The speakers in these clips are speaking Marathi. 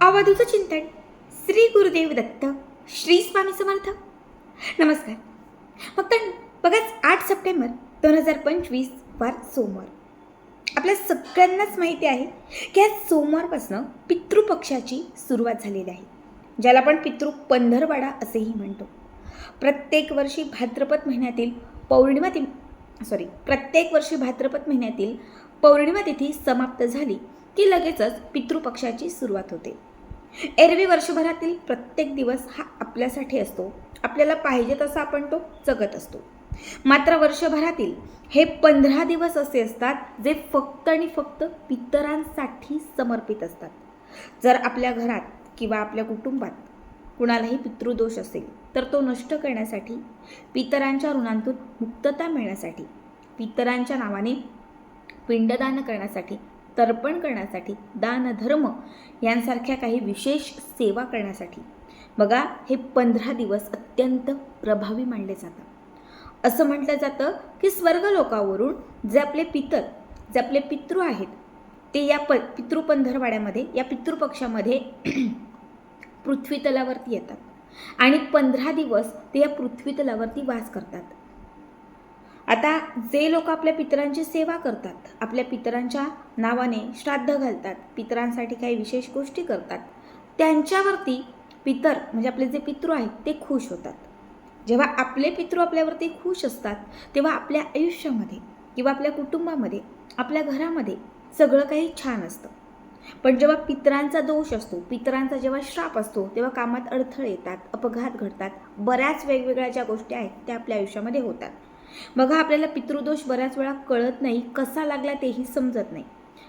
अवधूचं चिंतन श्री गुरुदेव दत्त श्री स्वामी समर्थ. नमस्कार. फक्त बघाच आठ सप्टेंबर दोन हजार पंचवीस वार सोमवार. आपल्या सगळ्यांनाच माहिती आहे की आज सोमवारपासनं पितृपक्षाची सुरुवात झालेली आहे ज्याला आपण पितृ पंधरवाडा असेही म्हणतो. प्रत्येक वर्षी भाद्रपद महिन्यातील पौर्णिमा ति सॉरी प्रत्येक वर्षी भाद्रपद महिन्यातील पौर्णिमा तिथी समाप्त झाली की लगेचच पितृपक्षाची सुरुवात होते. एरवी वर्षभरातील प्रत्येक दिवस हा आपल्यासाठी असतो. आपल्याला पाहिजे तसा आपण तो जगत असतो. मात्र वर्षभरातील हे पंधरा दिवस असे असतात जे फक्त आणि फक्त पितरांसाठी समर्पित असतात. जर आपल्या घरात किंवा आपल्या कुटुंबात कुणालाही पितृदोष असेल तर तो नष्ट करण्यासाठी पितरांच्या ऋणांतून मुक्तता मिळण्यासाठी पितरांच्या नावाने पिंडदान करण्यासाठी तर्पण करण्यासाठी दानधर्म यांसारख्या काही विशेष सेवा करण्यासाठी. बघा हे पंधरा दिवस अत्यंत प्रभावी मानले जातात. असं म्हटलं जातं की स्वर्गलोकावरून जे आपले पितर जे आपले पितृ आहेत ते या प पितृपंधरवाड्यामध्ये या पितृपक्षामध्ये पृथ्वीतलावरती येतात. आणि पंधरा दिवस ते या पृथ्वीतलावरती वास करतात. आता जे लोक आपल्या पितरांची सेवा करतात आपल्या पितरांच्या नावाने श्राद्ध घालतात पितरांसाठी काही विशेष गोष्टी करतात त्यांच्यावरती पितर म्हणजे आपले जे पितृ आहेत ते खुश होतात. जेव्हा आपले पितृ आपल्यावरती खुश असतात तेव्हा आपल्या आयुष्यामध्ये किंवा आपल्या कुटुंबामध्ये आपल्या घरामध्ये सगळं काही छान असतं. पण जेव्हा पितरांचा दोष असतो पितरांचा जेव्हा श्राप असतो तेव्हा कामात अडथळे येतात अपघात घडतात बऱ्याच वेगवेगळ्या ज्या गोष्टी आहेत त्या आपल्या आयुष्यामध्ये होतात. बघा आपल्याला पितृदोष बऱ्याच वेळा कळत नाही कसा लागला तेही समजत नाही.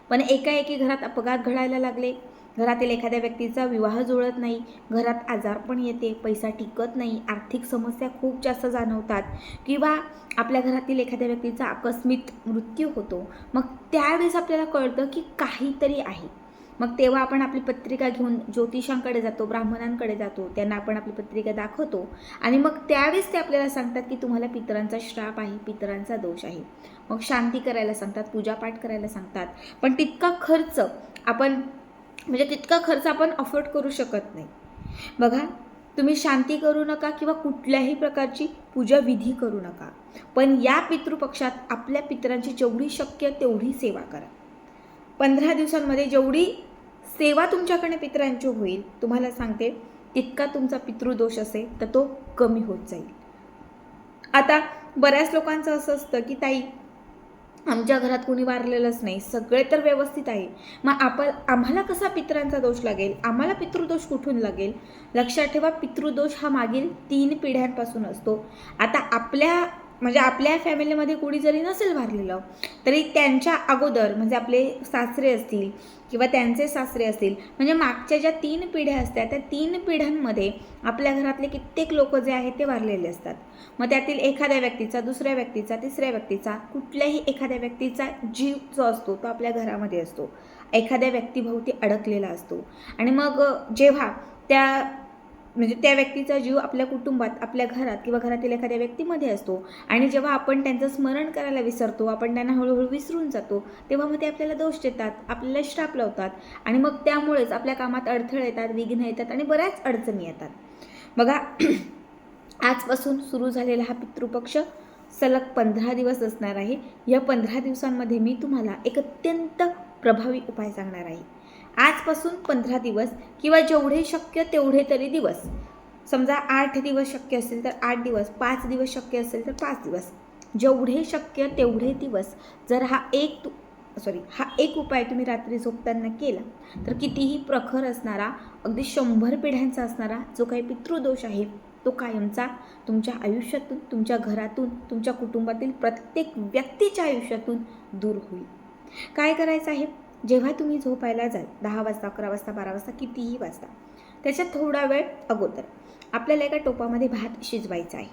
पण एकाएकी घरात अपघात घडायला लागले. घरातील एखाद्या व्यक्तीचा विवाह जुळत नाही. घरात आजारपण येते. पैसा टिकत नाही. आर्थिक समस्या खूप जास्त जाणवतात. किंवा आपल्या घरातील एखाद्या व्यक्तीचा आकस्मिक मृत्यू होतो. मग त्यावेळेस आपल्याला कळतं की काहीतरी आहे. मग तेव्हा आपण आपली पत्रिका घेऊन ज्योतिषांकडे जातो ब्राह्मणांकडे जातो त्यांना आपण आपली पत्रिका दाखवतो. आणि मग त्यावेळेस ते आपल्याला सांगतात की तुम्हाला पितरांचा श्राप आहे पितरांचा दोष आहे. मग शांती करायला सांगतात पूजापाठ करायला सांगतात. पण तितका खर्च आपण म्हणजे तितका खर्च आपण अफोर्ड करू शकत नाही. बघा तुम्ही शांती करू नका किंवा कुठल्याही प्रकारची पूजा विधी करू नका. पण या पितृपक्षात आपल्या पितरांची जेवढी शक्य तेवढी सेवा करा. पंधरा दिवसांमध्ये जेवढी सेवा तुमच्याकडे पितरांची होईल. तुम्हाला सांगते तितका तुमचा पितृदोष असेल तर तो कमी होत जाईल. आता बऱ्याच लोकांचं असं असतं की ताई आमच्या घरात कोणी वारलेलंच नाही. सगळे तर व्यवस्थित आहे. मग आपण आम्हाला कसा पितरांचा दोष लागेल? आम्हाला पितृदोष कुठून लागेल? लक्षात ठेवा पितृदोष हा मागील तीन पिढ्यांपासून असतो. आता आपल्या म्हणजे आपल्या फॅमिलीमध्ये कोणी जरी नसेल वारलेलं तरी त्यांच्या अगोदर म्हणजे आपले सासरे असतील किंवा त्यांचे सासरे असतील म्हणजे मागच्या ज्या तीन पिढ्या असतात त्या तीन पिढ्यांमध्ये आपल्या घरातले कित्येक लोक जे आहेत ते वारलेले असतात. मग त्यातील एखाद्या व्यक्तीचा दुसऱ्या व्यक्तीचा तिसऱ्या व्यक्तीचा कुठल्याही एखाद्या व्यक्तीचा जीव जो असतो तो आपल्या घरामध्ये असतो. एखाद्या व्यक्तीभोवती अडकलेला असतो. आणि मग जेव्हा त्या म्हणजे त्या व्यक्तीचा जीव आपल्या कुटुंबात आपल्या घरात किंवा घरातील एखाद्या व्यक्तीमध्ये असतो. आणि जेव्हा आपण त्यांचं स्मरण करायला विसरतो आपण त्यांना हळूहळू विसरून जातो तेव्हा मग ते आपल्याला दोष देतात आपल्याला श्राप लावतात. आणि मग त्यामुळेच आपल्या कामात अडथळे येतात विघ्न येतात आणि बऱ्याच अडचणी येतात. बघा आजपासून सुरू झालेला हा पितृपक्ष सलग पंधरा दिवस असणार आहे. या पंधरा दिवसांमध्ये मी तुम्हाला एक अत्यंत प्रभावी उपाय सांगणार आहे. आजपासून पंधरा दिवस किंवा जेवढे शक्य तेवढे तरी दिवस. समजा आठ दिवस शक्य असेल तर आठ दिवस पाच दिवस शक्य असेल तर पाच दिवस. जेवढे शक्य तेवढे दिवस जर हा एक तू सॉरी हा एक उपाय तुम्ही रात्री झोपताना केला तर कितीही प्रखर असणारा अगदी शंभर पिढ्यांचा असणारा जो काही पितृदोष आहे तो कायमचा तुमच्या आयुष्यातून तुमच्या घरातून तुमच्या कुटुंबातील प्रत्येक व्यक्तीच्या आयुष्यातून दूर होईल. काय करायचं आहे? जेव्हा तुम्ही झोपायला जाल दहा वाजता अकरा वाजता बारा वाजता कितीही वाजता त्याच्यात थोडा वेळ अगोदर आपल्याला एका टोपामध्ये भात शिजवायचा आहे.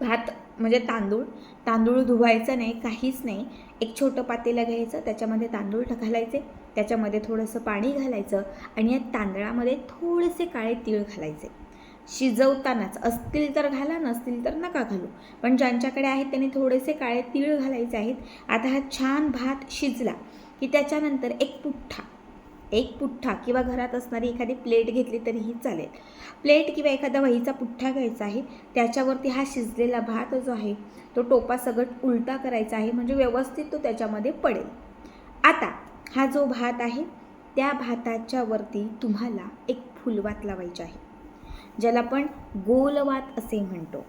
भात म्हणजे तांदूळ. तांदूळ धुवायचं नाही काहीच नाही. एक छोटं पातेलं घ्यायचं त्याच्यामध्ये तांदूळ घालायचे त्याच्यामध्ये थोडंसं पाणी घालायचं आणि या तांदळामध्ये थोडेसे काळे तीळ घालायचे. शिजवतानाच असतील तर घाला नसतील तर नका घालू. पण ज्यांच्याकडे आहेत त्यांनी थोडेसे काळे तीळ घालायचे आहेत. आता हा छान भात शिजला. की त्याच्यानंतर एक पुठ्ठा एक पुठ्ठा किंवा घरात असणारी एखादी प्लेट घेतली तरीही चालेल. प्लेट किंवा एखादा वहीचा पुठ्ठा घ्यायचा आहे त्याच्यावरती हा शिजलेला भात जो आहे तो टोपा सगट उलटा करायचा आहे म्हणजे व्यवस्थित तो त्याच्यामध्ये पडेल. आता हा जो भात आहे त्या भाताच्या वरती तुम्हाला एक फुलवात लावायची आहे ज्याला आपण गोलवात असे म्हणतो.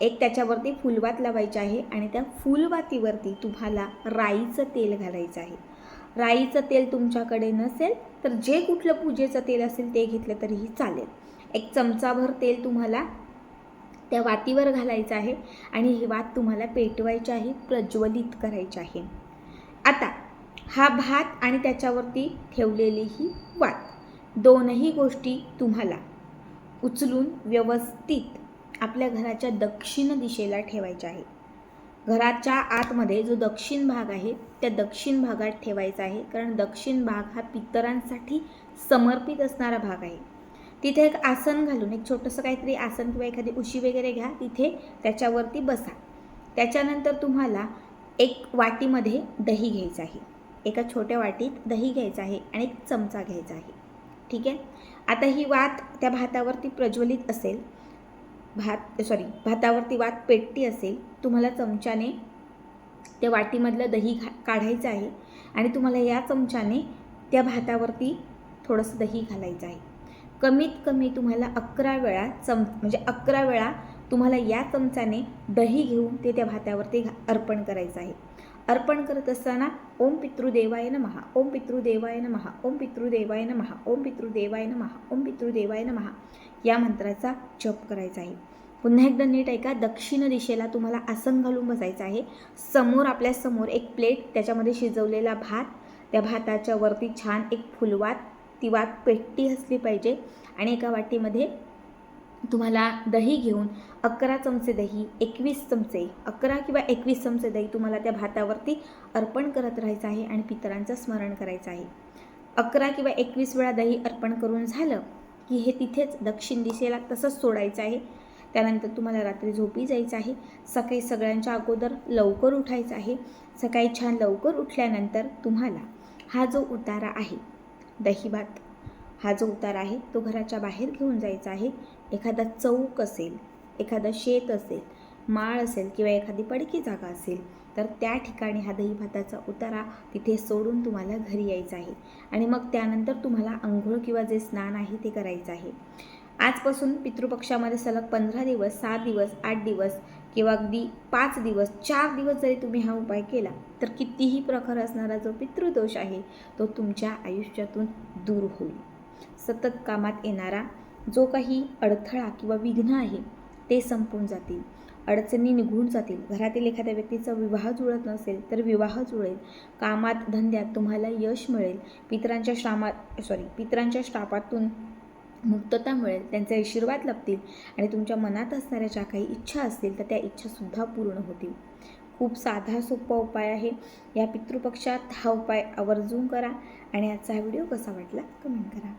एक त्याच्यावरती फुलवात लावायची आहे आणि त्या फुलवातीवरती तुम्हाला राईचं तेल घालायचं आहे. राईचं तेल तुमच्याकडे नसेल तर जे कुठलं पूजेचं तेल असेल ते घेतलं तरीही चालेल. एक चमचाभर तेल तुम्हाला त्या वातीवर घालायचं आहे आणि ही वात तुम्हाला पेटवायची आहे प्रज्वलित करायची आहे. आता हा भात आणि त्याच्यावरती ठेवलेली ही वात दोनही गोष्टी तुम्हाला उचलून व्यवस्थित आपल्या घराच्या दक्षिण दिशेला ठेवायच्या आहेत. घराच्या आतमध्ये जो दक्षिण भाग आहे त्या दक्षिण भागात ठेवायचा आहे. कारण दक्षिण भाग हा पितरांसाठी समर्पित असणारा भाग आहे. तिथे एक आसन घालून एक छोटंसं काहीतरी आसन किंवा एखादी उशी वगैरे घ्या. तिथे त्याच्यावरती बसा. त्याच्यानंतर तुम्हाला एक वाटीमध्ये दही घ्यायचं आहे. एका छोट्या वाटीत दही घ्यायचं आहे आणि एक चमचा घ्यायचा आहे. ठीक आहे? आता ही वात त्या भातावरती प्रज्वलित असेल भात सॉरी भातावरती वात पेटती असेल तुम्हाला चमच्याने त्या वाटीमधलं दही घा काढायचं आहे आणि तुम्हाला या चमच्याने त्या भातावरती थोडंसं दही घालायचं आहे. कमीत कमी तुम्हाला अकरा वेळा चम म्हणजे अकरा वेळा तुम्हाला या चमचाने दही घेऊन ते त्या भातावरती घा अर्पण करायचं आहे. अर्पण करत असताना ओम पितृदेवाय महा ओम पितृदेवाय महा ओम पितृदेवाय महा ओम पितृदेवाय महा ओम पितृदेवाय महा या मंत्राचा जप करायचा आहे. पुन्हा एकदा नीट ऐका. दक्षिण दिशेला तुम्हाला आसन घालून बसायचं आहे. समोर आपल्यासमोर एक प्लेट त्याच्यामध्ये शिजवलेला भात. त्या भाताच्या वरती छान एक फुलवात ती वात पेट्टी असली पाहिजे आणि एका वाटीमध्ये तुम्हाला दही घेऊन अकरा चमचे दही एकवीस चमचे अकरा किंवा एकवीस चमचे दही तुम्हाला त्या भातावरती अर्पण करत राहायचं आहे आणि पितरांचं स्मरण करायचं आहे. अकरा किंवा एकवीस वेळा दही अर्पण करून झालं की हे तिथेच दक्षिण दिशेला तसंच सोडायचं आहे. त्यानंतर तुम्हाला रात्री झोपी जायचं आहे. सकाळी सगळ्यांच्या अगोदर लवकर उठायचं आहे. सकाळी छान लवकर उठल्यानंतर तुम्हाला हा जो उतारा आहे दहीभात हा जो उतारा आहे तो घराच्या बाहेर घेऊन जायचा आहे. एखादा चौक असेल एखादं शेत असेल माळ असेल किंवा एखादी पडकी जागा असेल तर त्या ठिकाणी हा दही भाताचा उतारा तिथे सोडून तुम्हाला घरी यायचं आहे. आणि मग त्यानंतर तुम्हाला आंघोळ किंवा जे स्नान आहे ते करायचं आहे. आजपासून पितृपक्षामध्ये सलग पंधरा दिवस सात दिवस आठ दिवस किंवा अगदी पाच दिवस चार दिवस जरी तुम्ही हा उपाय केला तर कितीही प्रखर असणारा जो पितृदोष आहे तो तुमच्या आयुष्यातून दूर होईल. सतत कामात येणारा जो काही अडथळा किंवा विघ्न आहे ते संपून जातील. अडचणी निघून जातील. घरातील एखाद्या व्यक्तीचा विवाह जुळत नसेल तर विवाह जुळेल. कामात धंद्यात तुम्हाला यश मिळेल. पितरांच्या श्रामात सॉरी पितरांच्या श्रापातून मुक्तता मिळेल. त्यांचे आशीर्वाद लाभतील आणि तुमच्या मनात असणाऱ्या ज्या काही इच्छा असतील तर त्या इच्छासुद्धा पूर्ण होतील. खूप साधा सोपा उपाय आहे. या पितृपक्षात हा उपाय आवर्जून करा आणि आजचा हा व्हिडिओ कसा वाटला कमेंट करा.